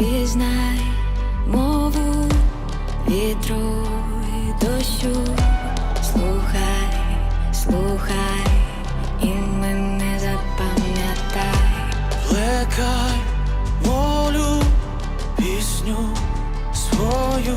Пізнай мову вітру і дощу, слухай, слухай, і мене запам'ятай, плекай волю, пісню свою.